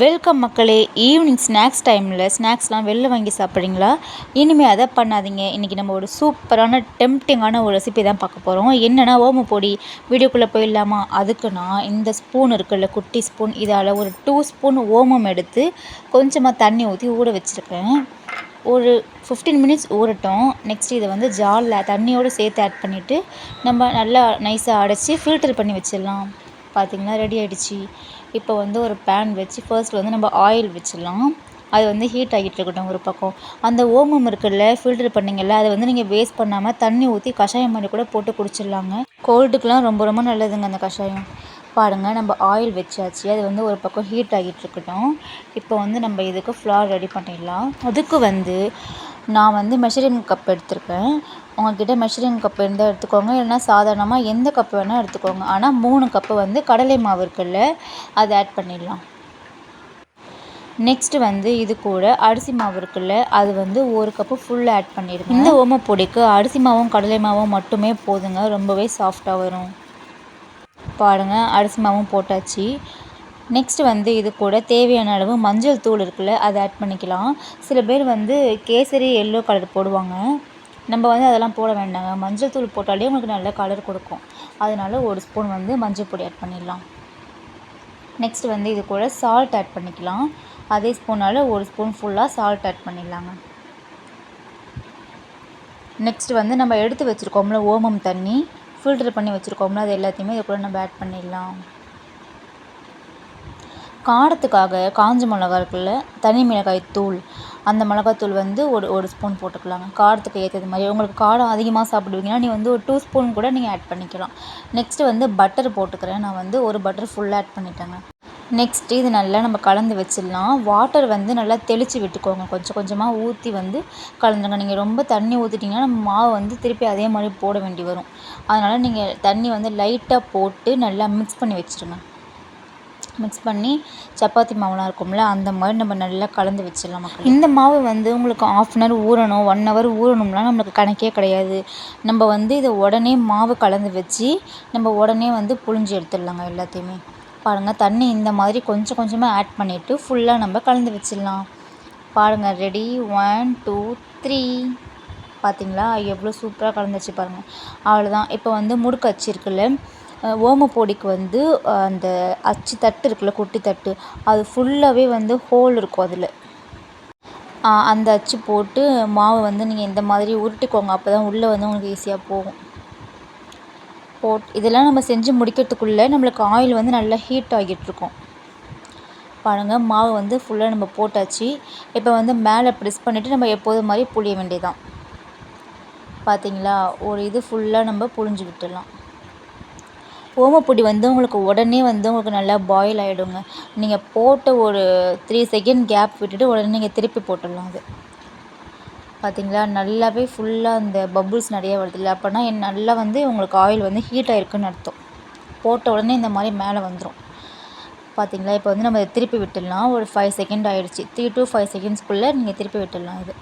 Welcome மக்களே evening snacks டைமில் ஸ்நாக்ஸ்லாம் வெளில வாங்கி சாப்பிட்றீங்களா? இனிமேல் அதை பண்ணாதீங்க. இன்றைக்கி நம்ம ஒரு சூப்பரான டெம்டிங்கான ஒரு ரெசிபி தான் பார்க்க போகிறோம் என்னென்னா ஓம பொடி வீடியோக்குள்ளே போயிடலாமா? அதுக்கு நான் இந்த ஸ்பூன் இருக்குல்ல குட்டி ஸ்பூன் இதால் ஒரு டூ ஸ்பூன் ஓமம் எடுத்து கொஞ்சமாக தண்ணி ஊற்றி ஊற வச்சுருக்கேன். ஒரு ஃபிஃப்டீன் மினிட்ஸ் ஊறட்டும். நெக்ஸ்ட் இதை வந்து ஜாலில் தண்ணியோடு சேர்த்து ஆட் பண்ணிவிட்டு நம்ம நல்லா நைஸாக அடைச்சி ஃபில்டர் பண்ணி வச்சிடலாம். பார்த்திங்கன்னா ரெடி ஆகிடுச்சி இப்போ வந்து ஒரு பேன் வச்சு ஃபர்ஸ்ட் வந்து நம்ம ஆயில் வச்சிடலாம். அது வந்து ஹீட் ஆகிட்டு இருக்கட்டும் ஒரு பக்கம். அந்த ஓமம் இருக்குல்ல ஃபில்டர் பண்ணிங்கல்ல அதை வந்து நீங்கள் வேஸ்ட் பண்ணாமல் தண்ணி ஊற்றி கஷாயம் மாதிரி கூட போட்டு குடிச்சிடலாங்க. கோல்டுக்கெலாம் ரொம்ப ரொம்ப நல்லதுங்க அந்த கஷாயம். பாருங்கள் நம்ம ஆயில் வச்சாச்சு. அது வந்து ஒரு பக்கம் ஹீட் ஆகிட்டு இருக்கட்டும். இப்போ வந்து நம்ம இதுக்கு ஃப்ளார் ரெடி பண்ணிடலாம். அதுக்கு வந்து நான் வந்து மெஷரிங் கப் எடுத்திருக்கேன். உங்கள்கிட்ட மெஷரிங் கப் இருந்தால் எடுத்துக்கோங்க. இல்லைனா சாதாரணமாக எந்த கப் வேணால் எடுத்துக்கோங்க. ஆனால் மூணு கப்பு வந்து கடலை மாவு இருக்குல்ல அதை ஆட் பண்ணிடலாம். நெக்ஸ்ட்டு வந்து இது கூட அரிசி மாவு இருக்குல்ல அது வந்து ஒரு கப்பு ஃபுல்லாக ஆட் பண்ணிடுங்க. இந்த ஓமப்பொடிக்கு அரிசி மாவும் கடலை மாவும் மட்டுமே போதுங்க. ரொம்பவே சாஃப்டாக வரும். பாருங்கள் அரிசி மாவும் போட்டாச்சு. நெக்ஸ்ட்டு வந்து இது கூட தேவையான அளவு மஞ்சள் தூள் இருக்குல்ல அதை ஆட் பண்ணிக்கலாம். சில பேர் வந்து கேசரி எல்லோ கலர் போடுவாங்க. நம்ம வந்து அதெல்லாம் போட வேண்டாங்க. மஞ்சள் தூள் போட்டாலே உங்களுக்கு நல்ல கலர் கொடுக்கும். அதனால ஒரு ஸ்பூன் வந்து மஞ்சள் பொடி ஆட் பண்ணிடலாம். நெக்ஸ்ட் வந்து இது கூட சால்ட் ஆட் பண்ணிக்கலாம். அதே ஸ்பூனால் ஒரு ஸ்பூன் ஃபுல்லாக சால்ட் ஆட் பண்ணிடலாங்க. நெக்ஸ்ட் வந்து நம்ம எடுத்து வச்சுருக்கோம்ல ஓமம் தண்ணி. ஃபில்டர் பண்ணி வச்சுருக்கோம்ல அது எல்லாத்தையுமே இது கூட நம்ம ஆட் பண்ணிடலாம். காரத்துக்காக காஞ்ச மிளகா இருக்குல்ல தனி மிளகாய் தூள் அந்த மிளகாத்தூள் வந்து ஒரு ஒரு ஸ்பூன் போட்டுக்கலாங்க. காரத்துக்கு ஏற்றது மாதிரி. உங்களுக்கு காரம் அதிகமாக சாப்பிடுவீங்கன்னா நீ வந்து ஒரு டூ ஸ்பூன் கூட நீங்கள் ஆட் பண்ணிக்கலாம். நெக்ஸ்ட்டு வந்து பட்டர் போட்டுக்கிறேன். நான் வந்து ஒரு பட்டர் ஃபுல்லாக ஆட் பண்ணிட்டேங்க. நெக்ஸ்ட்டு இது நல்லா நம்ம கலந்து வச்சிடலாம். வாட்டர் வந்து நல்லா தெளித்து விட்டுக்கோங்க. கொஞ்சம் கொஞ்சமாக ஊற்றி வந்து கலந்துருங்க. நீங்கள் ரொம்ப தண்ணி ஊற்றிட்டிங்கன்னா நம்ம மாவு வந்து திருப்பி அதே மாதிரி போட வேண்டி வரும். அதனால் நீங்கள் தண்ணி வந்து லைட்டாக போட்டு நல்லா மிக்ஸ் பண்ணி வச்சுருங்க மிக்ஸ் பண்ணி சப்பாத்தி மாவுலாம் இருக்கும்ல அந்த மாதிரி நம்ம நல்லா கலந்து வச்சிடலாம் மக்கள். இந்த மாவு வந்து உங்களுக்கு ஆஃப் அன் ஹவர் ஊறணும் ஒன் ஹவர் ஊறணும்லாம் நம்மளுக்கு கணக்கே கிடையாது. நம்ம வந்து இதை உடனே மாவு கலந்து வச்சு நம்ம உடனே வந்து புழிஞ்சு எடுத்துடலாங்க எல்லாத்தையுமே. பாருங்கள் தண்ணி இந்த மாதிரி கொஞ்சம் கொஞ்சமாக ஆட் பண்ணிவிட்டு ஃபுல்லாக நம்ம கலந்து வச்சிடலாம். பாருங்கள் ரெடி ஒன் டூ த்ரீ பார்த்தீங்களா எவ்வளோ சூப்பராக கலந்துச்சு பாருங்கள் அவ்வளோதான் இப்போ வந்து முறுக்கு வச்சிருக்குல்ல ஓமப்பொடிக்கு வந்து அந்த அச்சு தட்டு இருக்குல்ல குட்டி தட்டு அது ஃபுல்லாகவே வந்து ஹோல் இருக்கும் அதில். அந்த அச்சு போட்டு மாவு வந்து நீங்கள் இந்த மாதிரி உருட்டிக்கோங்க அப்போ தான் உள்ளே வந்து உங்களுக்கு ஈஸியாக போகும். போட் இதெல்லாம் நம்ம செஞ்சு முடிக்கிறதுக்குள்ளே நம்மளுக்கு ஆயில் வந்து நல்லா ஹீட் ஆகிட்டுருக்கும் பாருங்கள் மாவு வந்து ஃபுல்லாக நம்ம போட்டாச்சு. இப்போ வந்து மேலே ப்ரெஸ் பண்ணிவிட்டு நம்ம எப்போதும் மாதிரி புளிய வேண்டியதான் பார்த்தீங்களா ஒரு இது ஃபுல்லாக நம்ம புழிஞ்சு விட்டுடலாம். ஓமப்பொடி வந்து உங்களுக்கு உடனே வந்து உங்களுக்கு நல்லா பாயில் ஆகிடுங்க நீங்கள் போட்ட ஒரு த்ரீ செகண்ட் கேப் விட்டுட்டு உடனே நீங்கள் திருப்பி போட்டுடலாம் அது. பார்த்தீங்களா நல்லாவே ஃபுல்லாக அந்த பபுள்ஸ் நிறைய வருதுல்ல. அப்போனா நல்லா வந்து உங்களுக்கு ஆயில் வந்து ஹீட் ஆகிருக்குன்னு அர்த்தம். போட்ட உடனே இந்த மாதிரி மேலே வந்துடும் பார்த்தீங்களா இப்போ வந்து நம்ம திருப்பி விட்டுடலாம். ஒரு ஃபைவ் செகண்ட் ஆகிடுச்சி த்ரீ டு ஃபைவ் செகண்ட்ஸ்க்குள்ளே நீங்கள் திருப்பி விட்டுடலாம் இது.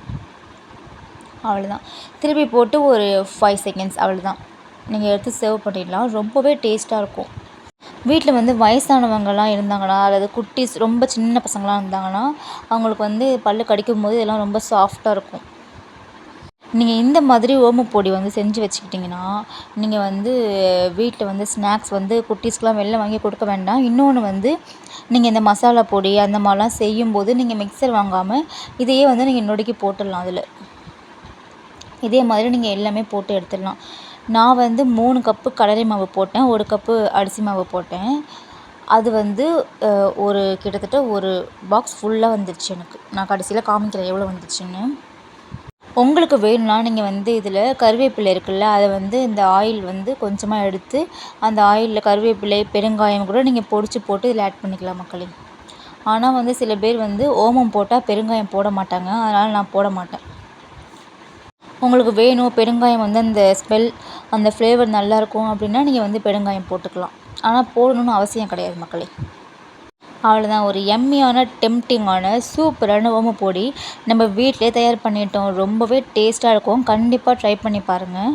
அவ்வளோதான் திருப்பி போட்டு ஒரு ஃபைவ் செகண்ட்ஸ் அவ்வளோதான் நீங்கள் எடுத்து சர்வ் பண்ணிடலாம். ரொம்பவே டேஸ்ட்டாக இருக்கும். வீட்டில் வந்து வயசானவங்கலாம் இருந்தாங்கன்னா அதாவது குட்டீஸ் ரொம்ப சின்ன பசங்களாம் இருந்தாங்கன்னா அவங்களுக்கு வந்து பல்லு கடிக்கும் போது இதெல்லாம் ரொம்ப சாஃப்டாக இருக்கும். நீங்கள் இந்த மாதிரி ஓமப்பொடி வந்து செஞ்சு வச்சுக்கிட்டிங்கன்னா நீங்கள் வந்து வீட்டில் வந்து ஸ்நாக்ஸ் வந்து குட்டீஸ்க்கெலாம் வெளில வாங்கி கொடுக்க வேண்டாம். இன்னொன்று வந்து நீங்கள் இந்த மசாலா பொடி அந்த மாதிரிலாம் செய்யும்போது நீங்கள் மிக்சர் வாங்காமல் இதையே வந்து நீங்கள் நொடிக்கி போட்டுடலாம் அதில். இதே மாதிரி நீங்கள் எல்லாமே போட்டு எடுத்துடலாம். நான் வந்து மூணு கப்பு கடலை மாவு போட்டேன் ஒரு கப்பு அரிசி மாவு போட்டேன். அது வந்து ஒரு கிட்டத்தட்ட ஒரு பாக்ஸ் ஃபுல்லாக வந்துடுச்சு எனக்கு. நான் கடைசியில் காமிக்கிறேன் எவ்வளோ வந்துச்சுன்னு உங்களுக்கு வேணும்னா நீங்கள் வந்து இதில் கருவேப்பிலை இருக்குல்ல அதை வந்து இந்த ஆயில் வந்து கொஞ்சமாக எடுத்து அந்த ஆயிலில் கருவேப்பிலை பெருங்காயம் கூட நீங்கள் பொடிச்சு போட்டு இதில் ஆட் பண்ணிக்கலாம் மக்களே. ஆனால் வந்து சில பேர் வந்து ஓமம் போட்டால் பெருங்காயம் போட மாட்டாங்க. அதனால் நான் போட மாட்டேன். உங்களுக்கு வேணும் பெருங்காயம் வந்து அந்த ஸ்மெல் அந்த ஃப்ளேவர் நல்லாயிருக்கும் அப்படின்னா நீங்கள் வந்து பெருங்காயம் போட்டுக்கலாம். ஆனால் போடணும்னு அவசியம் கிடையாது மக்களே. அவ்வளோதான் ஒரு எம்மியான டெம்டிங்கான சூப்பரான ஓமப்பொடி நம்ம வீட்டிலே தயார் பண்ணிட்டோம். ரொம்பவே டேஸ்ட்டாக இருக்கும். கண்டிப்பாக ட்ரை பண்ணி பாருங்கள்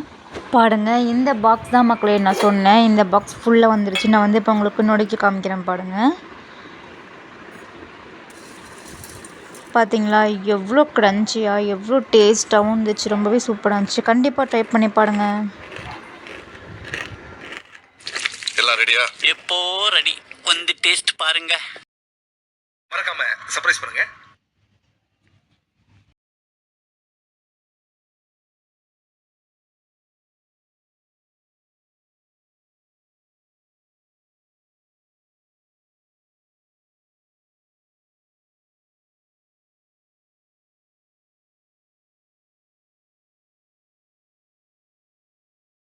பாருங்கள் இந்த பாக்ஸ் தான் மக்களே நான் சொன்னேன். இந்த பாக்ஸ் ஃபுல்லாக வந்துருச்சு. நான் வந்து இப்போ உங்களுக்கு நொடிக்கி காமிக்கிறேன் பாருங்கள் பார்த்தீங்களா எவ்வளோ க்ரன்ச்சியாக எவ்வளோ டேஸ்ட்டாகவும் இருந்துச்சு. ரொம்பவே சூப்பராக இருந்துச்சு. கண்டிப்பாக ட்ரை பண்ணி பாருங்கள் எல்லாம் ரெடியா எப்போ ரெடி வந்து டேஸ்ட் பாருங்க. மறக்காம சர்ப்ரைஸ் பண்ணுங்க.